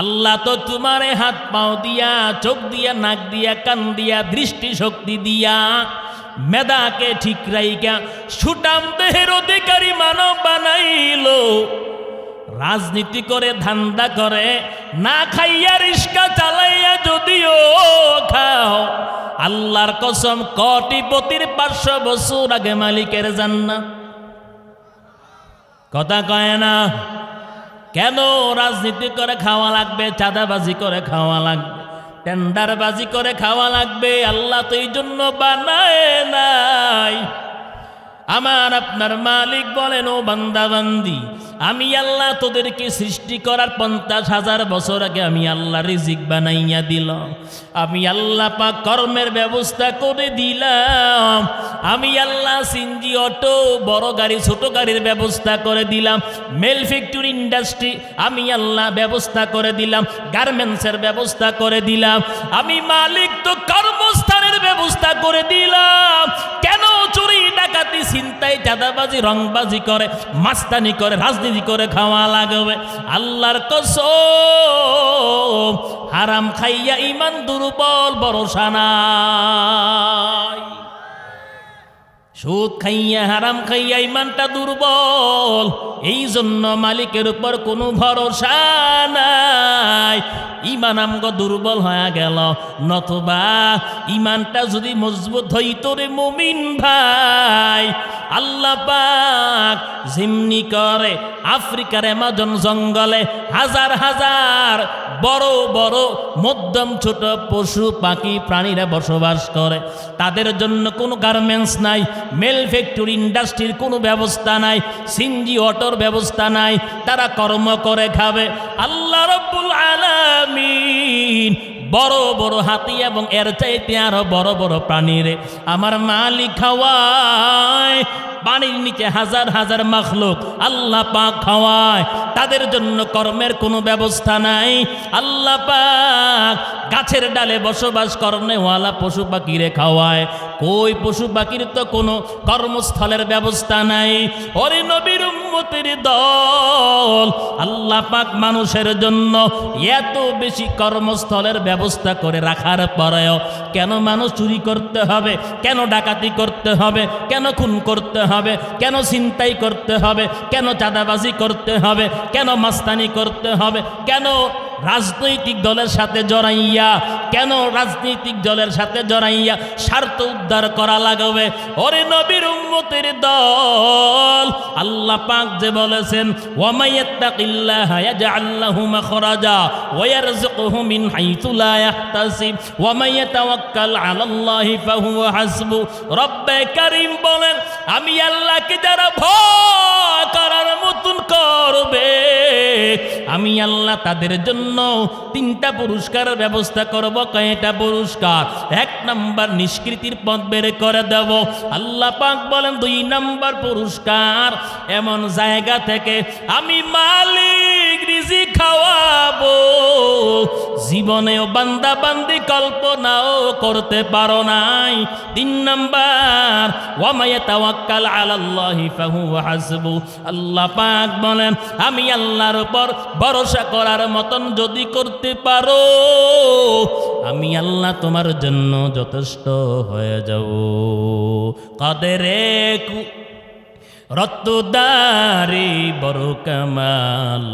আল্লাহ তো তোমারে হাত পাও দিয়া, চোখ দিয়া, নাক দিয়া, কান দিয়া দৃষ্টি শক্তি দিয়া মেদাকে ঠিক রাইকা সুটাম দেহের অধিকারী মানব বানাইলো। রাজনীতি করে, ধান্দা করে, না খাইয়া রিস্কা চালাইয়া যদিও খাও, আল্লাহর কসম কটিপতির পাঁচশো বছর আগে মালিকের জান্নাত। কথা কয় না? কেন রাজনীতি করে খাওয়া লাগবে, চাঁদাবাজি করে খাওয়া লাগবে, টেন্ডারবাজি করে খাওয়া লাগবে, আল্লাহ তো এই জন্য বানায় নাই। আমার আপনার মালিক বলেন, ও বান্দাবান্দি আমি আল্লাহ তোদেরকে সৃষ্টি করার পঞ্চাশ হাজার বছর আগে আমি আল্লাহ রিজিক বানাইয়া দিল। আমি আল্লাহ পাক কর্মের ব্যবস্থা করে দিলাম। আমি আল্লাহ সিনজি অটো, বড় গাড়ি, ছোট গাড়ির ব্যবস্থা করে দিলাম। মেল ফ্যাক্টরি ইন্ডাস্ট্রি, আমি আল্লাহ ব্যবস্থা করে দিলাম। গার্মেন্টসের ব্যবস্থা করে দিলাম। আমি মালিক তো কর্মস্থানের চাঁদাবাজি, রংবাজি করে, মাস্তানি করে, রাজনীতি করে খাওয়া লাগবে। আল্লাহর কসম, হারাম খাইয়া ইমান দুর্বল, ভরসা নাই। সুদ খাইয়া, হারাম খাইয়া ইমানটা দুর্বল এই জন্য মালিকের উপর কোনো ভরসা নাই। ইমান আমগো দুর্বল হয়ে গেল। নতুবা ইমানটা যদি মজবুত হইত রে মুমিন ভাই। আল্লাহ পাক জিমনি করে আফ্রিকার অ্যামাজন জঙ্গলে হাজার হাজার বড় বড় মধ্যম ছোট পশু পাখি প্রাণীরা বসবাস করে। তাদের জন্য কোনো গার্মেন্টস নাই, মেল ফ্যাক্টরি ইন্ডাস্ট্রির কোনো ব্যবস্থা নাই সিনজি অটোর ব্যবস্থা নাই, তারা কর্ম করে খাবে। আল্লাহ রব্বুল আলামিন। বড় বড় হাতি এবং এর চাইতে আরও বড় বড় প্রাণীরে আমার মালিক খাওয়ায় পানির নিচে হাজার হাজার মাখলুক আল্লাহ পাক খাওয়ায়। তাদের জন্য কর্মের কোনো ব্যবস্থা নাই। আল্লাহ পাক গাছের ডালে বসবাস কর্মেওয়ালা পশু পাখিরে খাওয়ায়। কই পশু পাখির তো কোনো কর্মস্থলের ব্যবস্থা নাই। ওরে নবীর উম্মতের দল। আল্লাহ পাক মানুষের জন্য এত বেশি কর্মস্থলের ব্যবস্থা করে রাখার পরেও কেন মানুষ চুরি করতে হবে? কেন ডাকাতি করতে হবে? কেন খুন করতে হবে? কেন ছিনতাই করতে হবে? কেন চাঁদাবাজি করতে হবে? কেন মাস্তানি করতে হবে? কেন রাজনৈতিক দলের সাথে জড়াইয়া? কেন রাজনৈতিক দলের সাথে জড়াইয়া স্বার্থ উদ্ধার করা লাগবে? ওরে নবীর উম্মতের দল। আল্লাহ পাক যে বলেছেন আমি আল্লাহকে যারা ভয় করার মতন করবে আমি আল্লাহ তাদের জন্য তিনটা পুরস্কারের ব্যবস্থা করব। কয়েকটা পুরস্কার? এক নম্বর নিষ্কৃতির পথ বের করে দেব। আল্লাহ পাক বলেন, দুই নম্বর পুরস্কার এমন জায়গা থেকে আমি মালিক রিজি খাওয়াবো জীবনেও বান্দা বান্দি কল্পনাও করতে পারো নাই। তিন নাম্বার, ওয়ামায়া তাওয়াক্কাল আলাল্লাহি ফাহুয়া হাসবু। আল্লাহ পাক বলেন, আমি আল্লাহর উপর ভরসা করার মতন যদি করতে পারো, আমি আল্লাহ তোমার জন্য যথেষ্ট হয়ে যাব। কাদেরে রত্তদারি বড় কামাল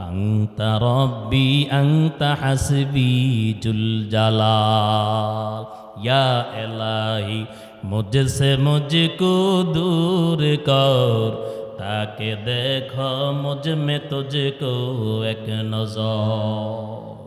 أنت ربي أنت حسبي جل جلال يا إلهي مجھ سے مجھ کو دور کر تاکہ دیکھو مجھ میں تجھ کو ایک نظر